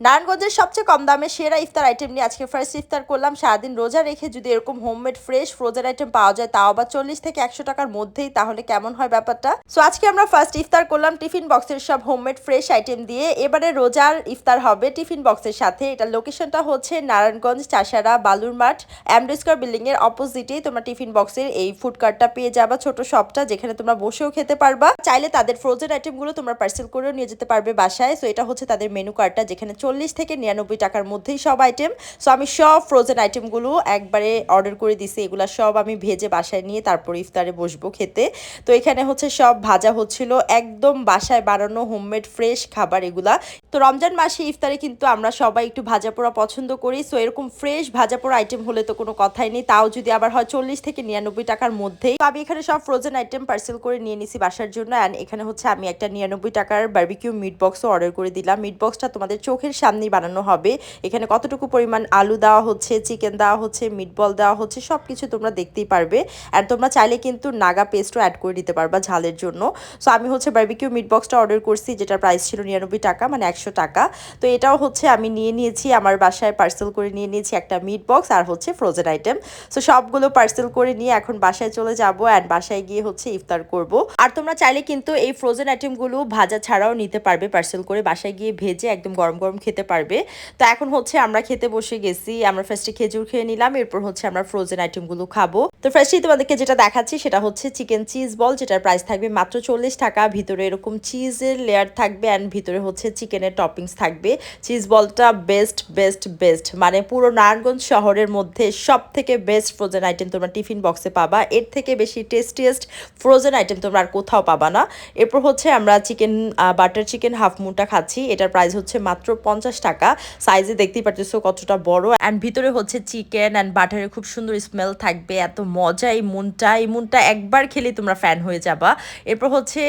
নারায়ণগঞ্জের সবচেয়ে কম দামে সেরা ইফতার আইটেম নিয়ে আজকে ফার্স্ট ইফতার করলাম। সারাদিন রোজা রেখে যদি এরকম হোমমেড ফ্রেশ ফ্রোজেন আইটেম পাওয়া যায়, তাও আবার চল্লিশ থেকে একশো টাকার মধ্যেই, তাহলে কেমন হয় ব্যাপারটা? সো আজকে আমরা ফার্স্ট ইফতার করলাম টিফিন বক্সের সব হোমমেড ফ্রেশ আইটেম দিয়ে। এবারে রোজার ইফতার হবে টিফিন বক্সের সাথে। এটা লোকেশনটা হচ্ছে নারায়ণগঞ্জ, চাষারা বালুর মাঠ অ্যামডেস্কর বিল্ডিং এর অপোজিটেই তোমরা টিফিন বক্সের এই ফুড কার্টটা পেয়ে যাবা ছোট শপটা যেখানে তোমরা বসেও খেতে পারবা। চাইলে তাদের ফ্রোজেন আইটেমগুলো তোমরা পার্সেল করেও নিয়ে যেতে পারবে বাসায়। সো এটা হচ্ছে তাদের মেনু কার্ডটা যেখানে চল্লিশ থেকে নিরানব্বই টাকার মধ্যেই সব আইটেম সো আমি সব ফ্রোজেন আইটেমগুলো একবারে অর্ডার করে দিছি। এগুলা সব আমি ভেজে বাসায় নিয়ে তারপর ইফতারে বসবো খেতে। তো, এখানে হচ্ছে সব ভাজা হচ্ছিল একদম বাসায় বানানো হোমমেড ফ্রেশ খাবার এগুলা। তো, রমজান মাসে ইফতারে কিন্তু আমরা সবাই একটু ভাজা পোড়া পছন্দ করি। সো এরকম ফ্রেশ ভাজা পোড়া আইটেম হলে তো কোনো কথাই নেই। তাও যদি আবার হয় চল্লিশ থেকে নিরানব্বই টাকার মধ্যেই। তো, আমি এখানে সব ফ্রোজেন আইটেম পার্সেল করে নিয়ে নিছি বাসার জন্য। অ্যান্ড এখানে হচ্ছে আমি একটা নিরানব্বই টাকার বার্বিকিউ মিট বক্সও অর্ডার করে দিলাম। মিট বক্সটা তোমাদের চোখের সামনেই বানানো হবে। এখানে কতটুকু পরিমাণ আলু দেওয়া হচ্ছে চিকেন দেওয়া হচ্ছে মিট বল দেওয়া হচ্ছে সব কিছু তোমরা দেখতেই পারবে। আর তোমরা চাইলে কিন্তু নাগা পেস্টও অ্যাড করে দিতে পারবা ঝালের জন্য। সো আমি হচ্ছে বার্বিকিউ মিট বক্সটা অর্ডার করছি, যেটার প্রাইস ছিল নিরানব্বই টাকা মানে একশো টাকা। তো এটাও হচ্ছে আমি নিয়ে নিয়েছি, আমার বাসায় পার্সেল করে নিয়ে নিয়েছি একটা মিট বক্স আর হচ্ছে ফ্রোজেন আইটেম সো সবগুলো পার্সেল করে নিয়ে এখন বাসায় চলে যাব অ্যান্ড বাসায় গিয়ে হচ্ছে ইফতার করব। আর তোমরা চাইলে কিন্তু এই ফ্রোজেন আইটেমগুলো ভাজা ছাড়াও নিতে পারবে পার্সেল করে বাসায় গিয়ে ভেজে একদম গরম গরম খেতে পারবে। তো এখন হচ্ছে আমরা খেতে বসে গেছি, আমরা ফার্স্টে খেজুর খেয়ে নিলাম, এরপর হচ্ছে আমরা ফ্রোজেন আইটেমগুলো খাব। তো ফার্স্টেই তোমাদেরকে যেটা দেখাচ্ছি সেটা হচ্ছে চিকেন চিজ বল যেটার প্রাইস থাকবে মাত্র চল্লিশ টাকা। ভিতরে এরকম চিজের লেয়ার থাকবে অ্যান্ড ভিতরে হচ্ছে চিকেনের টপিংস থাকবে। চিজ বলটা বেস্ট বেস্ট বেস্ট মানে পুরো নারায়ণগঞ্জ শহরের মধ্যে সব থেকে বেস্ট ফ্রোজেন আইটেম তোমরা টিফিন বক্সে পাবা। এর থেকে বেশি টেস্টিয়েস্ট ফ্রোজেন আইটেম তোমরা আর কোথাও পাবা না। এরপর হচ্ছে আমরা চিকেন বাটার চিকেন হাফ মুনটা খাচ্ছি। এটার প্রাইস হচ্ছে মাত্র পঞ্চাশ টাকা। সাইজে দেখতেই পারতেছো কতটা বড়। অ্যান্ড ভিতরে হচ্ছে চিকেন অ্যান্ড বাটারের খুব সুন্দর স্মেল থাকবে। এত মজা, এই মুনটা এই মুনটা একবার খেলে তোমরা ফ্যান হয়ে যাবা। এরপর হচ্ছে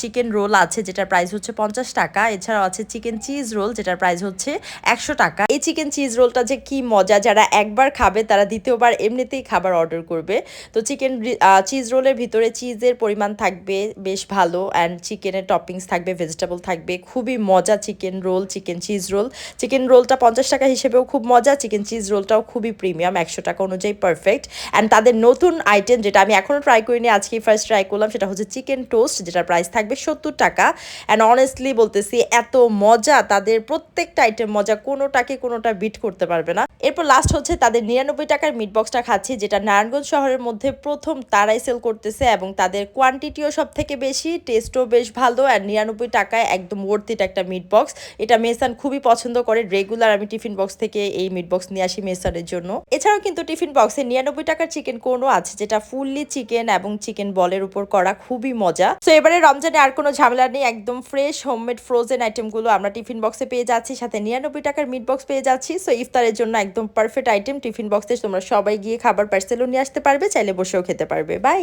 চিকেন রোল আছে, যেটার প্রাইস হচ্ছে পঞ্চাশ টাকা। এছাড়াও আছে চিকেন চিজ রোল যেটার প্রাইস হচ্ছে একশো টাকা। এই চিকেন চিজ রোলটা যে কি মজা, যারা একবার খাবে, তারা দ্বিতীয়বার এমনিতেই খাবার অর্ডার করবে। তো চিকেন চিজ রোলের ভিতরে চিজের পরিমাণ থাকবে বেশ ভালো। অ্যান্ড চিকেনের টপিংস থাকবে ভেজিটেবল থাকবে। খুবই মজা chicken roll chicken cheese roll chicken রোলটা পঞ্চাশ টাকা হিসেবেও খুব মজা। চিকেন চিজ রোলটাও খুবই প্রিমিয়াম একশো টাকা অনুযায়ী পারফেক্ট অ্যান্ড তাদের নতুন আইটেম যেটা আমি এখনও ট্রাই করিনি, আজকেই ফার্স্ট ট্রাই করলাম, সেটা হচ্ছে চিকেন টোস্ট যেটার প্রাইস থাকবে সত্তর টাকা। অ্যান্ড অনেস্টলি বলতেছি, এত মজা, তাদের প্রত্যেকটা আইটেম মজা, কোনোটাকে কোনোটা বিট করতে পারবে না। এরপর লাস্ট হচ্ছে তাদের নিরানব্বই টাকার মিট বক্সটা খাচ্ছি, যেটা নারায়ণগঞ্জ শহরের মধ্যে প্রথম তারাই সেল করতেছে এবং তাদের কোয়ান্টিটিও সব থেকে বেশি টেস্টও বেশ ভালো। আর নিরানব্বই টাকায় একদম ওর্থিট একটা মিট বক্স এটা মেসান খুবই পছন্দ করে রেগুলার আমি টিফিন বক্স থেকে এই মিট বক্স নিয়ে আসি মেসানের জন্য। এছাড়াও কিন্তু টিফিন বক্সে নিরানব্বই টাকার চিকেন কোনও আছে, যেটা ফুললি চিকেন এবং চিকেন বলের উপর করা খুবই মজা। তো এবারে রমজানে আর কোনো ঝামেলা নেই, একদম ফ্রেশ হোমমেড ফ্রোজেন আইটেমগুলো আমরা টিফিন বক্সে পেয়ে যাচ্ছি, সাথে নিরানব্বই টাকার মিট বক্স পেয়ে যাচ্ছি। সো ইফতারের জন্য একদম পারফেক্ট আইটেম টিফিন বক্সে তোমরা সবাই গিয়ে খাবার পার্সেলও নিয়ে আসতে পারবে, চাইলে বসেও খেতে পারবে। বাই